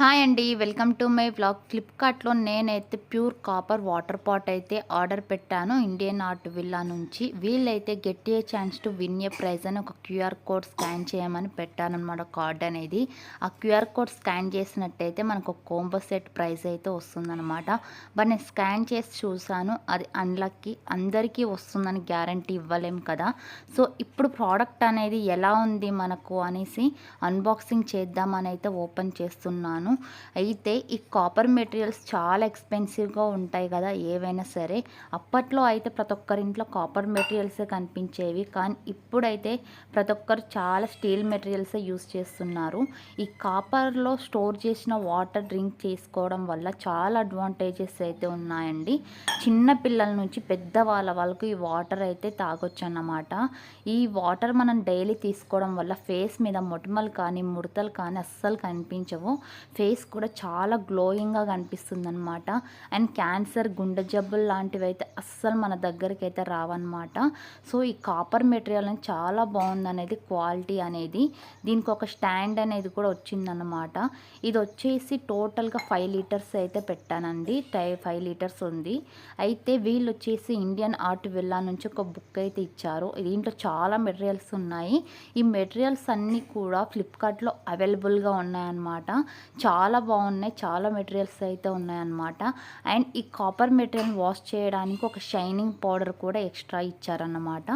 Hi అండి welcome to my blog ఫ్లిప్కార్ట్లో నేనైతే ప్యూర్ కాపర్ వాటర్ పాట్ అయితే ఆర్డర్ పెట్టాను. ఇండియన్ ఆర్ట్ విల్లా నుంచి. వీళ్ళైతే get a chance to win a prize అని ఒక క్యూఆర్ కోడ్ స్కాన్ చేయమని పెట్టానమాట కార్డ్ అనేది. ఆ క్యూఆర్ కోడ్ స్కాన్ చేసినట్టయితే మనకు ఒక కోంబో సెట్ ప్రైజ్ అయితే వస్తుందన్నమాట. బట్ నేను స్కాన్ చేసి చూశాను. అది అన్లక్కి అందరికీ వస్తుందని గ్యారంటీ ఇవ్వలేం కదా. సో ఇప్పుడు ప్రోడక్ట్ అనేది ఎలా ఉంది మనకు అనేసి అన్బాక్సింగ్ చేద్దామని అయితే ఓపెన్ చేస్తున్నాను. అయితే ఈ కాపర్ మెటీరియల్స్ చాలా ఎక్స్పెన్సివ్గా ఉంటాయి కదా ఏవైనా సరే. అప్పట్లో అయితే ప్రతి ఒక్కరి ఇంట్లో కాపర్ మెటీరియల్సే కనిపించేవి. కానీ ఇప్పుడైతే ప్రతి ఒక్కరు చాలా స్టీల్ మెటీరియల్సే యూస్ చేస్తున్నారు. ఈ కాపర్లో స్టోర్ చేసిన వాటర్ డ్రింక్ చేసుకోవడం వల్ల చాలా అడ్వాంటేజెస్ అయితే ఉన్నాయండి. చిన్న పిల్లల నుంచి పెద్ద వాళ్ళ వాళ్ళకు ఈ వాటర్ అయితే తాగొచ్చు అన్నమాట ఈ వాటర్ మనం డైలీ తీసుకోవడం వల్ల ఫేస్ మీద మొటిమలు కానీ ముడతలు కానీ అస్సలు కనిపించవు. ఫేస్ కూడా చాలా గ్లోయింగ్గా కనిపిస్తుంది అనమాట అండ్ క్యాన్సర్ గుండె జబ్బులు లాంటివి అయితే అస్సలు మన దగ్గరికి అయితే రావన్నమాట. సో ఈ కాపర్ మెటీరియల్ అనేది చాలా బాగుంది అనేది క్వాలిటీ అనేది. దీనికి ఒక స్టాండ్ అనేది కూడా వచ్చిందనమాట ఇది వచ్చేసి టోటల్గా ఫైవ్ లీటర్స్ అయితే పెట్టానండి. టై ఫైవ్ లీటర్స్ ఉంది. అయితే వీళ్ళు వచ్చేసి ఇండియన్ ఆర్ట్ విల్లా నుంచి ఒక బుక్ అయితే ఇచ్చారు. దీంట్లో చాలా మెటీరియల్స్ ఉన్నాయి. ఈ మెటీరియల్స్ అన్నీ కూడా ఫ్లిప్కార్ట్లో అవైలబుల్గా ఉన్నాయన్నమాట. చాలా బాగున్నాయి. చాలా మెటీరియల్స్ అయితే ఉన్నాయన్నమాట. అండ్ ఈ కాపర్ మెటీరియల్ వాష్ చేయడానికి ఒక షైనింగ్ పౌడర్ కూడా ఎక్స్ట్రా ఇచ్చారన్నమాట.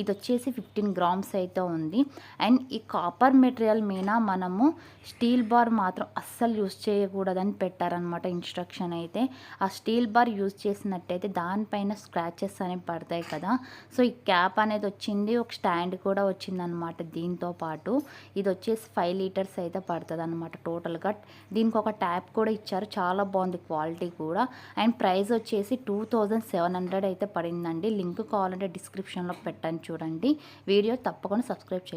ఇది వచ్చేసి ఫిఫ్టీన్ గ్రామ్స్ అయితే ఉంది. అండ్ ఈ కాపర్ మెటీరియల్ మీద మనము స్టీల్ బార్ మాత్రం అస్సలు యూస్ చేయకూడదని పెట్టారనమాట ఇన్స్ట్రక్షన్ అయితే. ఆ స్టీల్ బార్ యూజ్ చేసినట్టయితే దానిపైన స్క్రాచెస్ అనేవి పడతాయి కదా. సో ఈ క్యాప్ అనేది వచ్చింది. ఒక స్టాండ్ కూడా వచ్చిందనమాట దీంతో పాటు. ఇది వచ్చేసి ఫైవ్ లీటర్స్ అయితే పడుతుంది అనమాట టోటల్గా. దీనికి ఒక ట్యాప్ కూడా ఇచ్చారు. చాలా బాగుంది క్వాలిటీ కూడా. అండ్ ప్రైస్ వచ్చేసి టూ థౌజండ్ సెవెన్ హండ్రెడ్ అయితే పడిందండి. లింక్ కావాలంటే డిస్క్రిప్షన్లో పెట్టాను చూడండి. వీడియో తప్పకుండా సబ్స్క్రైబ్ చేయండి.